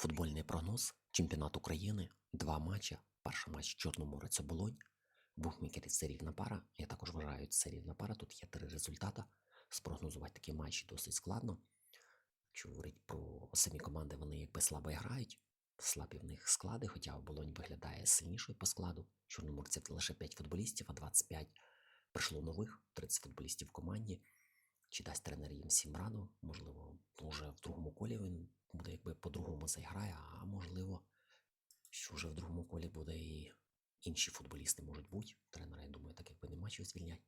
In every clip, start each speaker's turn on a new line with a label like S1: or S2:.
S1: Футбольний прогноз. Чемпіонат України. Два матчі. Перший матч Чорноморець Оболонь. Букмекери це рівна пара. Я також вважаю, це рівна пара. Тут є три результати. Спрогнозувати такі матчі досить складно. Якщо говорити про самі команди, вони якби слабо грають. Слабі в них склади, хоча оболонь виглядає сильнішою по складу. Чорноморців лише 5 футболістів, а 25 прийшло нових, 30 футболістів в команді. Чи дасть тренер їм всім раду? Можливо, вже в другому колі він буде якби по-другому зіграє, а можливо, що вже в другому колі буде і інші футболісти можуть бути. Тренера, я думаю, так якби нема чого звільнять.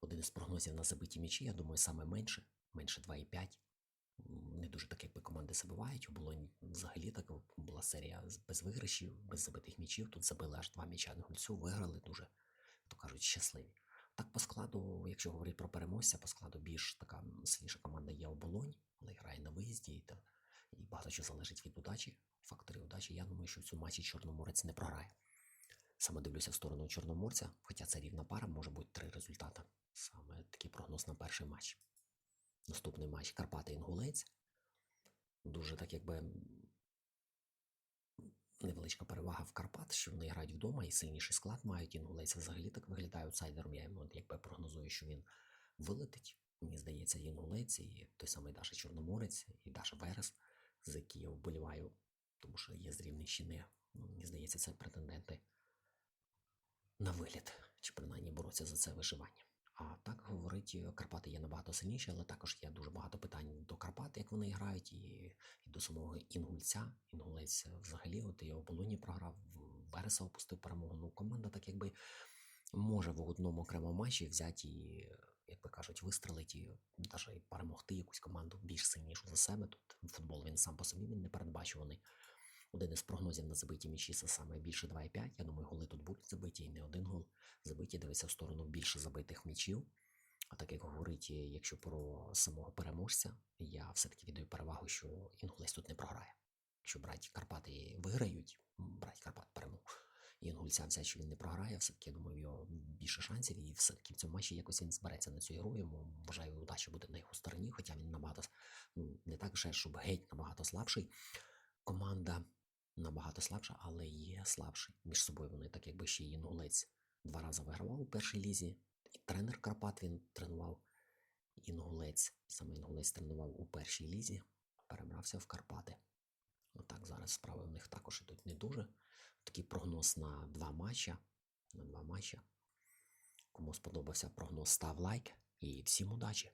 S1: Один із прогнозів на забиті м'ячі, я думаю, саме менше, менше 2,5. Не дуже так, якби команди забивають. Болонь взагалі так була серія без виграшів, без забитих м'ячів. Тут забили аж два м'яча на гульцю, виграли дуже, як то кажуть, щасливі. Так по складу, якщо говорити про переможця, по складу більш така сильніша команда є оболонь, але грає на виїзді і, та, і багато що залежить від удачі, факторів удачі. Я думаю, що в цьому матчі Чорноморець не програє. Саме дивлюся в сторону Чорноморця, хоча це рівна пара, може бути три результати. Саме такий прогноз на перший матч. Наступний матч Карпати Інгулець. Дуже так якби невеличка перевага в Карпат, що вони грають вдома і сильніший склад мають. Інгулець взагалі так виглядає аутсайдером. Я йому якби прогнозую, що він вилетить. Мені здається, Інгулець і той самий Даша Чорноморець, і Даша Верес, з яким я вболіваю, тому що є з Рівненщини. Ну, Мені здається, це претенденти на виліт, чи принаймні боротися за це виживання. А так говорить, Карпати є набагато сильніші, але також є дуже багато питань до Карпат, як вони грають, і, і до самого Інгульця. Інгулець взагалі, от і оболоні програв, Вереса опустив перемогу. Ну, команда так якби може в одному окремому матчі взяти і, як би кажуть, вистрелити, і перемогти якусь команду більш сильнішу за себе. Тут футбол він сам по собі він не передбачуваний. Один із прогнозів на забиті м'ячі це саме більше 2,5. Я думаю, голи тут будуть забиті і не один гол. Забиті дивиться в сторону більше забитих м'ячів. Так як говорить, якщо про самого переможця, я все-таки віддаю перевагу, що Інгулець тут не програє. Якщо брати Карпати виграють, брати Карпат перемогу. І Інгульця взяти, що він не програє, все-таки я думаю, його більше шансів, і все-таки в цьому матчі якось він збереться на цю ігру. Йому вважаю, удача буде на його стороні, хоча він набагато ну, не так вже, щоб геть набагато слабший. Команда набагато слабша, але є слабший. Між собою вони, так якби ще Інгулець два рази вигравав у першій лізі. Тренер Карпат він тренував Інгулець. Саме Інгулець тренував у першій лізі, перебрався в Карпати. Отак зараз справи у них також ідуть не дуже. Такий прогноз на два матча. На два матча. Кому сподобався прогноз, став лайк і всім удачі!